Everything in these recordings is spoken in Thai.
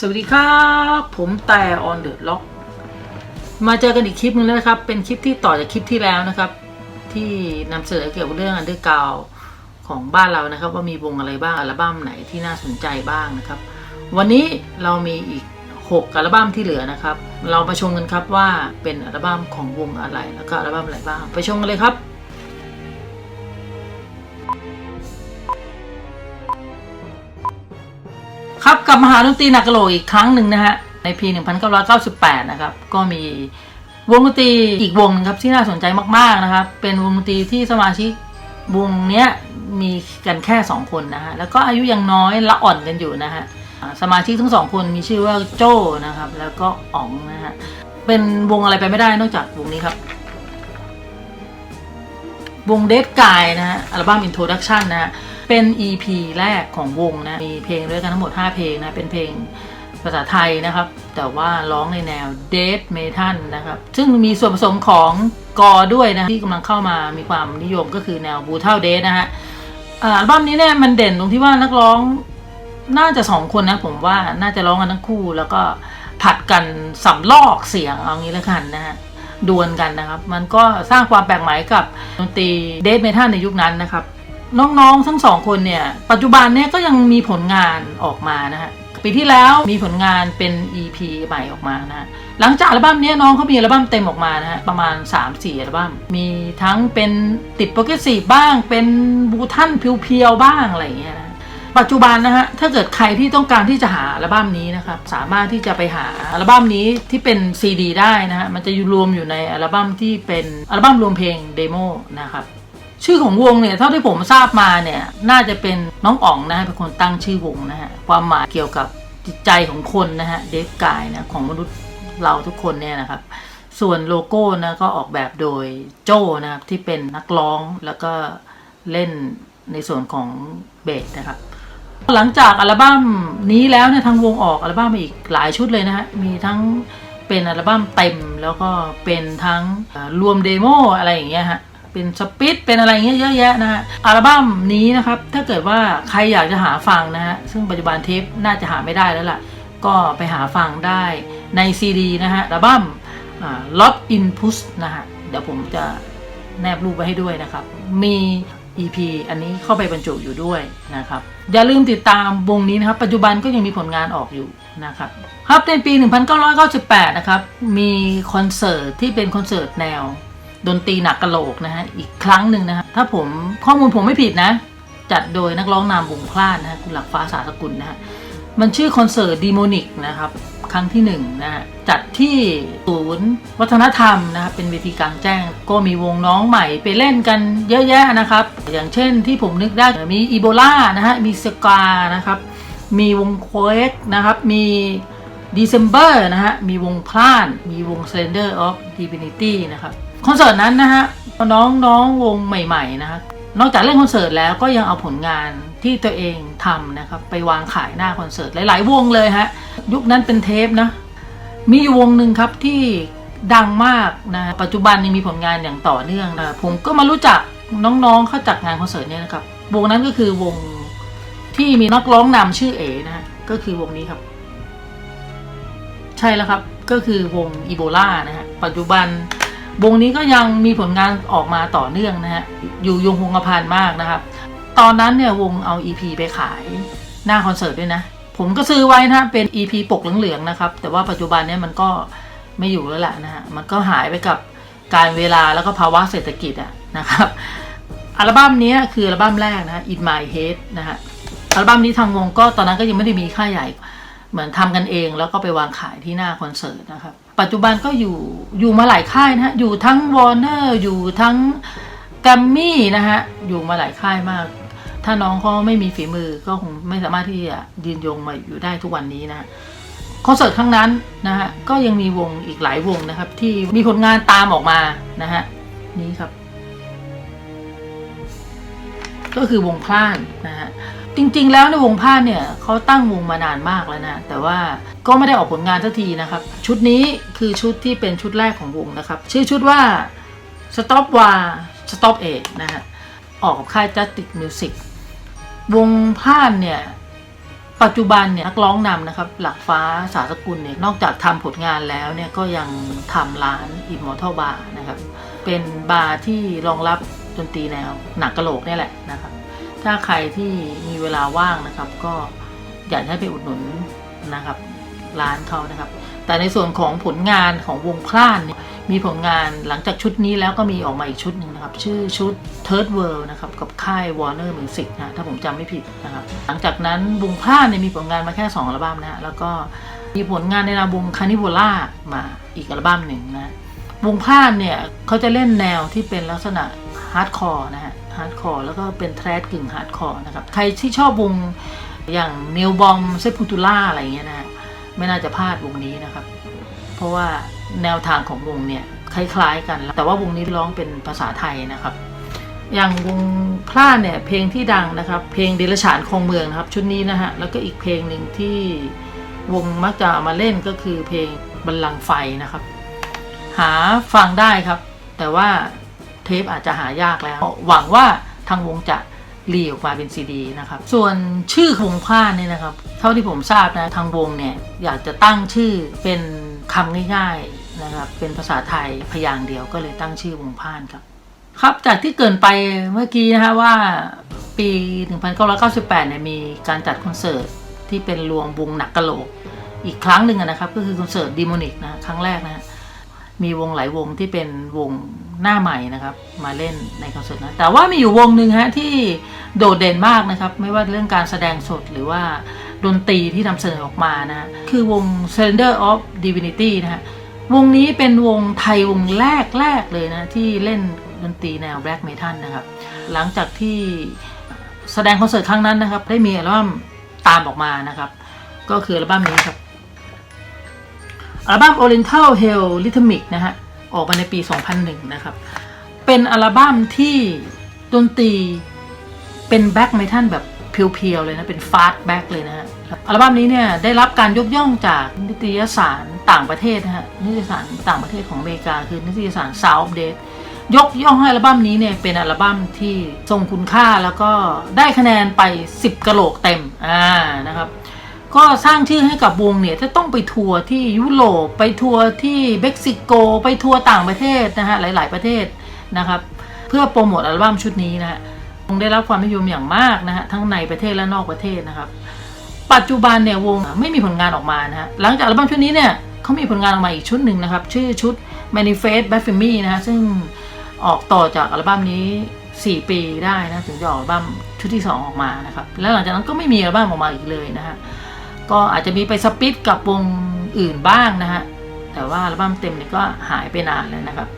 สวัสดีครับ ผมแต่ on the lock มาเจอกันอีกคลิปนึงแล้วนะครับ เป็นคลิปที่ต่อจากคลิปที่แล้วนะครับ ที่นำเสนอเกี่ยวกับเรื่องอันเดอร์กาวของบ้านเรานะครับ ว่ามีวงอะไรบ้างอัลบั้มไหนที่น่าสนใจบ้างนะครับ วันนี้เรามีอีก 6 อัลบั้มที่เหลือนะครับ เรามาชมกันครับว่าเป็นอัลบั้มของวงอะไรแล้วก็อัลบั้มอะไรบ้าง ไปชมกันเลยครับ ครับกลับมาหาดนตรีนักโลกอีกครั้งหนึ่งนะฮะ ในปี 1998 นะครับ ก็มีวงดนตรีอีกวงหนึงครับที่น่าสนใจมากๆนะครับ เป็นวงดนตรีที่สมาชิกวงเนี้ยมีกันแค่ 2 คนนะฮะ แล้วก็อายุยังน้อยละอ่อนกันอยู่นะฮะ สมาชิกทั้งสองคนมีชื่อว่าโจ้นะครับ แล้วก็อ๋องนะฮะ เป็นวงอะไรไปไม่ได้นอกจากวงนี้ครับ วงเดดกายนะฮะ อัลบั้ม Introduction นะฮะ เป็น EP แรกของวงนะ มีเพลงด้วยกันทั้งหมด 5 เพลงนะ เป็นเพลงภาษาไทยนะครับ แต่ว่าร้องในแนว Death Metal นะครับ ซึ่งมีส่วนผสมของกอด้วยนะ ที่กำลังเข้ามามีความนิยมก็คือแนว Brutal Death นะฮะอัลบั้มนี้เนี่ยมันเด่นตรงที่ว่านักร้องน่าจะสองคนนะผมว่าน่าจะร้องกันทั้งคู่ แล้วก็ผัดกันสำลอกเสียงเอางี้แล้วกันนะฮะดวลกันนะครับ มันก็สร้างความแปลกใหม่กับดนตรีเดทเมทัลในยุคนั้นนะครับ น้องๆทั้งสองคนเนี่ย ปัจจุบันเนี่ยก็ยังมีผลงานออกมานะฮะปีที่แล้วมีผลงานเป็น EP ใหม่ออกมานะหลังจากอัลบั้มนี้น้องเขามีอัลบั้มเต็มออกมานะฮะประมาณ 3-4 อัลบั้ม มีทั้งเป็นติดโปรเกรสซีฟบ้าง เป็นบูทันเพียวๆบ้างอะไรอย่างเงี้ยนะปัจจุบันนะฮะถ้าเกิดใครที่ต้องการที่จะหาอัลบั้มนี้นะครับสามารถที่จะไปหาอัลบั้มนี้ที่เป็นซีดีได้นะฮะมันจะอยู่รวมอยู่ในอัลบั้มที่เป็นอัลบั้มรวมเพลงเดโมนะครับ ชื่อของวงเนี่ยเท่าที่ผมทราบมาเนี่ยน่าจะเป็นน้องอ๋องนะฮะเป็นคนตั้งชื่อวงนะฮะความหมายเกี่ยวกับจิตใจของคนนะฮะเดฟกายนะของมนุษย์เราทุกคนเนี่ยนะครับ ส่วนโลโก้นะก็ออกแบบโดยโจ้นะครับที่เป็นนักร้องแล้วก็เล่นในส่วนของเบสนะครับหลังจากอัลบั้มนี้แล้วเนี่ยทางวงออกอัลบั้มมาอีกหลายชุดเลยนะฮะมีทั้งเป็นอัลบั้มเต็มแล้วก็เป็นทั้งรวมเดโมอะไรอย่างเงี้ยฮะ เป็นสปิทเป็นอะไรเงี้ยเยอะแยะนะฮะอัลบั้มนี้นะครับ ถ้าเกิดว่าใครอยากจะหาฟังนะฮะซึ่งปัจจุบันเทปน่าจะหาไม่ได้แล้วล่ะ ก็ไปหาฟังได้ในซีดีนะฮะอัลบั้มล็อตอินพุสนะฮะเดี๋ยวผมจะแนบรูปไว้ให้ด้วยนะครับ มี EP อันนี้เข้าไปบรรจุอยู่ด้วยนะครับ อย่าลืมติดตามวงนี้นะครับ ปัจจุบันก็ยังมีผลงานออกอยู่นะครับครับในปี 1998 นะครับ มีคอนเสิร์ตที่เป็นคอนเสิร์ตแนว ดนตรีหนักกะโหลกนะฮะอีกครั้งหนึ่งนะฮะถ้าผมข้อมูลผมไม่ผิดนะ จัดโดยนักร้องนามวงพลาดนะฮะคุณหลักฟ้าสาสกุลนะฮะมันชื่อคอนเสิร์ตดีโมนิกนะครับครั้งที่หนึ่งนะฮะจัดที่ศูนย์วัฒนธรรมนะครับเป็นเวทีกลางแจ้ง ก็มีวงน้องใหม่ไปเล่นกันเยอะแยะนะครับ อย่างเช่นที่ผมนึกได้มีอีโบลานะฮะมีสกานะครับมีวงโคเอ็กนะครับมีด c เซ m b e r นะฮะมีวงพลาน มีวง Slender of Divinity นะครับ คอนเสิร์ตนั้นนะฮะน้องน้องวงใหม่ๆนะฮะนอกจากเล่นคอนเสิร์ตแล้วก็ยังเอาผลงานที่ตัวเองทำนะครับไปวางขายหน้าคอนเสิร์ตหลาย ๆ วงเลยฮะยุคนั้นเป็นเทปนะมีวงหนึ่งครับที่ดังมากนะปัจจุบันยังมีผลงานอย่างต่อเนื่องนะผมก็มารู้จักน้องๆเข้าจัดงานคอนเสิร์ตเนี่ยนะครับวงนั้นก็คือวงที่มีนักร้องนำชื่อเอนะฮะก็คือวงนี้ครับ ใช่แล้วครับก็คือวงอีโบลานะฮะปัจจุบัน วงนี้ก็ยังมีผลงานออกมาต่อเนื่องนะฮะ อยู่ยงคงกระพันมากนะครับ ตอนนั้นเนี่ยวงเอา EP ไปขายหน้าคอนเสิร์ตด้วยนะ ผมก็ซื้อไว้นะเป็น EP ปกเหลืองๆนะครับ แต่ว่าปัจจุบันเนี่ยมันก็ไม่อยู่แล้วแหละนะฮะ มันก็หายไปกับการเวลาแล้วก็ภาวะเศรษฐกิจอะนะครับ อัลบั้มนี้คืออัลบั้มแรกนะฮะ In My Head นะฮะ อัลบั้มนี้ทางวงก็ตอนนั้นก็ยังไม่ได้มีค่าใหญ่ เหมือนทำกันเองแล้วก็ไปวางขายที่หน้าคอนเสิร์ตนะครับ ปัจจุบันก็อยู่อยู่มาหลายค่ายนะฮะอยู่ทั้งวอร์เนอร์อยู่ทั้งแกรมมี่นะฮะอยู่มาหลายค่ายมาก ถ้าน้องเขาไม่มีฝีมือก็คงไม่สามารถที่จะยืนยงมาอยู่ได้ทุกวันนี้นะคอนเสิร์ตครั้งนั้นนะฮะก็ยังมีวงอีกหลายวงนะครับ ที่มีผลงานตามออกมานะฮะนี่ครับ ก็คือวงพลานนะฮะจริงๆแล้วในวงพลาดเนี่ยเขาตั้งวงมานานมากแล้วนะ แต่ว่าก็ไม่ได้ออกผลงานสักทีนะครับ ชุดนี้คือชุดที่เป็นชุดแรกของวงนะครับ ชื่อชุดว่า Stop War Stop เอกนะฮะออกกับค่าย Justice Music วงพลาดเนี่ยปัจจุบันเนี่ยนักร้องนำนะครับ หลักฟ้าสาสกุลเนี่ยนอกจากทำผลงานแล้วเนี่ยก็ยังทำร้าน Immortal Bar นะครับ เป็นบาร์ที่รองรับ ดนตรีแนวหนักกระโหลกนี่แหละนะครับ ถ้าใครที่มีเวลาว่างนะครับ ก็อยากให้ไปอุดหนุนนะครับ ร้านเขานะครับ แต่ในส่วนของผลงานของวงพลานเนี่ยมีผลงานหลังจากชุดนี้แล้วก็มีออกมาอีกชุดหนึ่งนะครับ ชื่อชุด Third World นะครับ กับค่าย Warner Music นะ ถ้าผมจำไม่ผิดนะครับ หลังจากนั้นวงพลานเนี่ยมีผลงานมาแค่ 2 อัลบั้มนะแล้วก็มีผลงานในนามวงคานิ v วล่ามาอีกอัลบั้มหนึ่งนะวงพลานเนี่ยเขาจะเล่นแนวที่เป็นลักษณะ ฮาร์ดคอร์นะฮะฮาร์ดคอร์แล้วก็เป็นแทร็กกึ่งฮาร์ดคอร์นะครับ ใครที่ชอบวงอย่างเนลบอมเซปูตูล่าอะไรเงี้ยนะฮะไม่น่าจะพลาดวงนี้นะครับ เพราะว่าแนวทางของวงเนี่ยคล้ายๆกัน แต่ว่าวงนี้ร้องเป็นภาษาไทยนะครับ อย่างวงพลาดเนี่ยเพลงที่ดังนะครับ เพลงเดลฉานคงเมืองนะครับชุดนี้นะฮะแล้วก็อีกเพลงหนึ่งที่วงมักจะามาเล่นก็คือเพลงบัลลังไฟนะครับ หาฟังได้ครับ แต่ว่า เทปอาจจะหายากแล้ว หวังว่าทางวงจะรีออกมาเป็นซีดีนะครับส่วนชื่อวงพลาดเนี่ยนะครับ เท่าที่ผมทราบนะทางวงเนี่ยอยากจะตั้งชื่อเป็นคำง่ายๆนะครับเป็นภาษาไทยพยางค์เดียวก็เลยตั้งชื่อวงพลาดครับครับจากที่เกินไปเมื่อกี้นะฮะว่าปี 1998 เนี่ยมีการจัดคอนเสิร์ตที่เป็นรวมวงหนักกะโหลกอีกครั้งหนึ่งนะครับ ก็คือคอนเสิร์ตดีโมนิกนะครั้งแรกนะ มีวงหลายวงที่เป็นวงหน้าใหม่นะครับ มาเล่นในคอนเสิร์ตนะแต่ว่ามีอยู่วงหนึ่งฮะที่โดดเด่นมากนะครับ ไม่ว่าเรื่องการแสดงสดหรือว่าดนตรีที่นำเสนอออกมานะคือวง Surrender of Divinity นะฮะวงนี้เป็นวงไทยวงแรกแรกเลยนะที่เล่นดนตรีแนว Black Metal นะครับ หลังจากที่แสดงคอนเสิร์ตครั้งนั้นนะครับ ได้มีอัลบั้มตามออกมานะครับ ก็คืออัลบั้มนี้ครับ อัลบั้ม Oriental Hell Rhythmic นะฮะ ออกมาในปี 2001 นะครับ เป็นอัลบั้มที่ดนตรีเป็นแบ็กเมทัลแบบเพียวๆ เลยนะ เป็นฟาสต์แบ็กเลยนะฮะ อัลบั้มนี้เนี่ย ได้รับการยกย่องจากนิตยสารต่างประเทศนะฮะ นิตยสารต่างประเทศของอเมริกา คือนิตยสาร Sound Update ยกย่องให้อัลบั้มนี้เนี่ย เป็นอัลบั้มที่ทรงคุณค่าแล้วก็ได้คะแนนไป 10กะโหลกเต็ม อ่า นะครับ ก็สร้างชื่อให้กับวงเนี่ยจะต้องไปทัวร์ที่ยุโรปไปทัวร์ที่เม็กซิโก ไปทัวร์ต่างประเทศนะฮะหลาย ๆ ประเทศนะครับเพื่อโปรโมทอัลบั้มชุดนี้นะฮะวงได้รับความนิยมอย่างมากนะฮะทั้งในประเทศและนอกประเทศนะครับ ปัจจุบันเนี่ยวงไม่มีผลงานออกมานะฮะหลังจากอัลบั้มชุดนี้เนี่ยเขามีผลงานออกมาอีกชุดหนึ่งนะครับ ชื่อชุด Manifest Blasphemy นะฮะซึ่งออกต่อจากอัลบั้มนี้ 4 ปีได้นะถึงจะออกอัลบั้มชุดที่ 2 ออกมานะครับแล้วหลังจากนั้นก็ไม่มีอัลบั้มออกมาอีกเลยนะฮะ ก็อาจจะมีไปสปิดกับวงอื่นบ้างนะฮะ แต่ว่าอัลบั้มเต็มเนี่ยก็หายไปนานแล้วนะครับ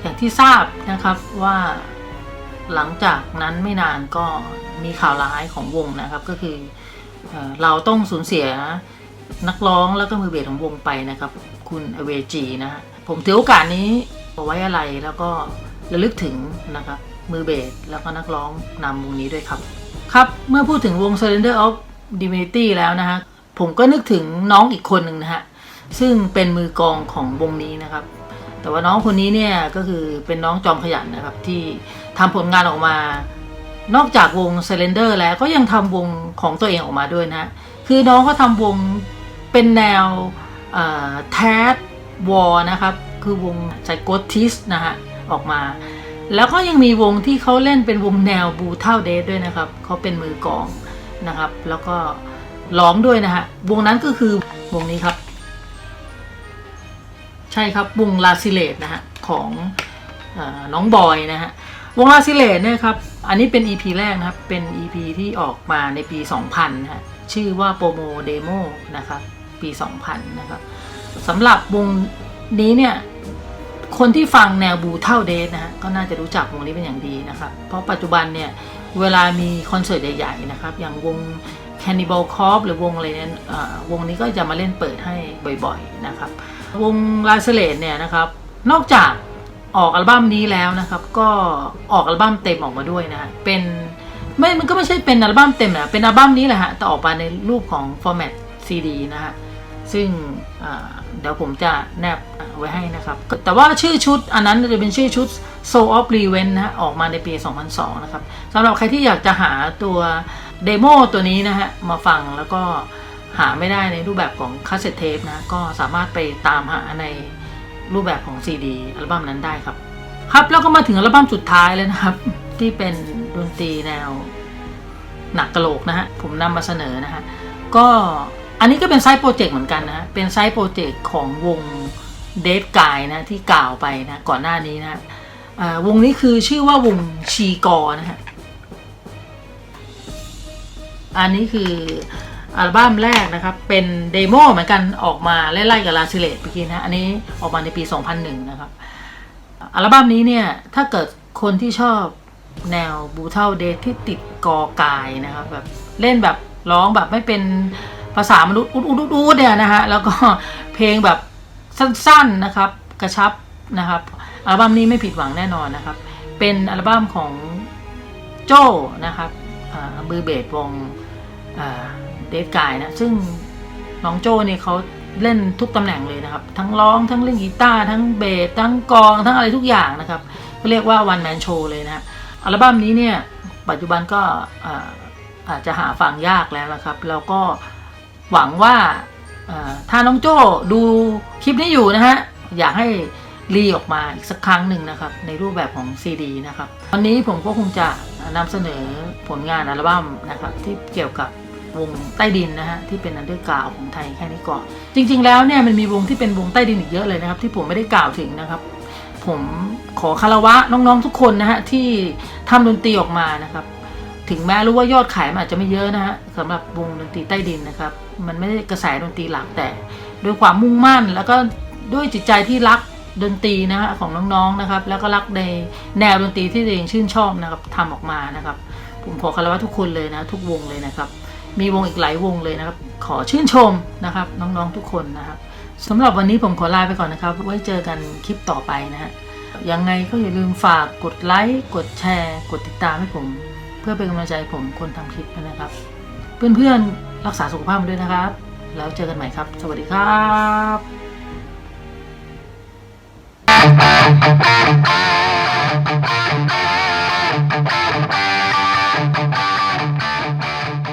อย่างที่ทราบนะครับว่าหลังจากนั้นไม่นานก็มีข่าวร้ายของวงนะครับ ก็คือเอเราต้องสูญเสียนักร้องแล้วก็มือเบสของวงไปนะครับ คุณอเวจีนะฮะผมถือโอกาสนี้เอาไว้อะไรแล้วก็ระลึกถึงนะครับมือเบสแล้วก็นักร้องนำวงนี้ด้วยครับ ครับ เมื่อพูดถึงวง Surrender of Divinity แล้วนะฮะ ผมก็นึกถึงน้องอีกคนหนึ่งนะฮะ ซึ่งเป็นมือกองของวงนี้นะครับ แต่ว่าน้องคนนี้เนี่ยก็คือเป็นน้องจอมขยันนะครับ ที่ทำผลงานออกมา นอกจากวง Surrender แล้วก็ยังทำวงของตัวเองออกมาด้วยนะ คือน้องก็ทำวงเป็นแนวแทสวอนะครับ คือวงไซโกติสนะฮะ ออกมา แล้วก็ยังมีวงที่เขาเล่นเป็นวงแนวบูเท่าเดทด้วยนะครับ เขาเป็นมือกองนะครับ แล้วก็ ร้องด้วยนะฮะ วงนั้นก็คือวงนี้ครับ ใช่ครับวงลาซิเลตนะฮะของออน้องบอยนะฮะ วงลาซิเลตเนี่ยครับ อันนี้เป็น EP แรกนะครับ เป็น EP ที่ออกมาในปี 2000นะฮะ ชื่อว่าโปรโมเดโมนะครับ ปี 2000 นะครับสำหรับวงนี้เนี่ยคนที่ฟังแนวบูเท่าเดทนะฮะก็น่าจะรู้จักวงนี้เป็นอย่างดีนะครับ เพราะปัจจุบันเนี่ยเวลามีคอนเสิร์ตใหญ่ๆนะครับ อย่างวง Cannibal Corpse หรือวงอะไรเนี่ยวงนี้ก็จะมาเล่นเปิดให้บ่อยๆนะครับ วงลาเซเลตเนี่ยนะครับ นอกจากออกอัลบั้มนี้แล้วนะครับ ก็ออกอัลบั้มเต็มออกมาด้วยนะเป็นไม่ มันก็ไม่ใช่เป็นอัลบั้มเต็มนะ เป็นอัลบั้มนี้แหละฮะ แต่ออกมาในรูปของฟอร์แมตซีดีนะฮะ ซึ่งเดี๋ยวผมจะแนบไว้ให้นะครับ แต่ว่าชื่อชุดอันนั้นจะเป็นชื่อชุด Soul of Revenge นะฮะออกมาในปี 2002 นะครับสำหรับใครที่อยากจะหาตัว เดโมตัวนี้นะฮะ มาฟังแล้วก็หาไม่ได้ในรูปแบบของคาสเซ็ตเทปนะ ก็สามารถไปตามหาในรูปแบบของ CD อัลบั้มนั้นได้ครับ ครับแล้วก็มาถึงอัลบั้มสุดท้ายเลยนะครับ ที่เป็นดนตรีแนวหนักกะโหลกนะฮะ ผมนำมาเสนอนะฮะ ก็อันนี้ก็เป็นไซต์โปรเจกต์เหมือนกันนะ เป็นไซต์โปรเจกต์ของวงเดฟกายนะที่กล่าวไปนะก่อนหน้านี้นะอ่อวงนี้คือชื่อว่าวงชีกอนะฮะ อันนี้คืออัลบั้มแรกนะครับ เป็นเดโมเหมือนกันออกมาไล่ๆกับลาซิเลตเมื่อกี้นะอันนี้ออกมาในปี 2001 นะครับ อัลบั้มนี้เนี่ย ถ้าเกิดคนที่ชอบแนวบูเท l เดทที่ติดกอกายนะครับแบบเล่นแบบร้องแบบไม่เป็นภาษามนุษย์อุดอุดอุดเนี่ยนะฮะแล้วก็เพลงแบบสั้นๆนะครับกระชับนะครับอัลบั้มนี้ไม่ผิดหวังแน่นอนนะครับ เป็นอัลบั้มของโจ้นะครับ มือเบสวงเดทกายนะ ซึ่งน้องโจ้เนี่ยเขาเล่นทุกตำแหน่งเลยนะครับ ทั้งร้องทั้งเล่นกีตาร์ทั้งเบสทั้งกองทั้งอะไรทุกอย่างนะครับก็เรียกว่าวันแมนโชเลยนะอัลบั้มนี้เนี่ยปัจจุบันก็อาอาจจะหาฟังยากแล้วนะครับ แล้วก็หวังว่าอ่าถ้าน้องโจ้ดูคลิปนี้อยู่นะฮะ อยากให้ รีออกมาอีกสักครั้งหนึ่งนะครับในรูปแบบของซีดีนะครับวันนี้ผมก็คงจะนำเสนอผลงานอัลบั้มนะครับที่เกี่ยวกับวงใต้ดินนะฮะที่เป็นอันเดอร์กราวของไทยแค่นี้ก่อน จริง ๆ แล้วเนี่ยมันมีวงที่เป็นวงใต้ดินอีกเยอะเลยนะครับ ที่ผมไม่ได้กล่าวถึงนะครับ ผมขอคารวะน้องๆทุกคนนะฮะที่ทำดนตรีออกมานะครับ ถึงแม้รู้ว่ายอดขายมันอาจจะไม่เยอะนะฮะสำหรับวงดนตรีใต้ดินนะครับ มันไม่ได้กระแสดนตรีหลักแต่ด้วยความมุ่งมั่น แล้วก็ด้วยจิตใจที่รัก ดนตรีนะฮะของน้องๆนะครับ แล้วก็รักในแนวดนตรีที่ตัวเองชื่นชอบนะครับทำออกมานะครับ ผมขอคารวะทุกคนเลยนะทุกวงเลยนะครับ มีวงอีกหลายวงเลยนะครับ ขอชื่นชมนะครับ น้องๆทุกคนนะครับสำหรับวันนี้ผมขอลาไปก่อนนะครับ ไว้เจอกันคลิปต่อไปนะฮะยังไงก็อย่าลืมฝากกดไลค์กดแชร์ กดติดตามให้ผม เพื่อเป็นกำลังใจใผมคนทำคลิปนะครับ เพื่อนๆรักษาสุขภาพด้วยนะครับ แล้วเจอกันใหม่ครับ สวัสดีครับ Thank you.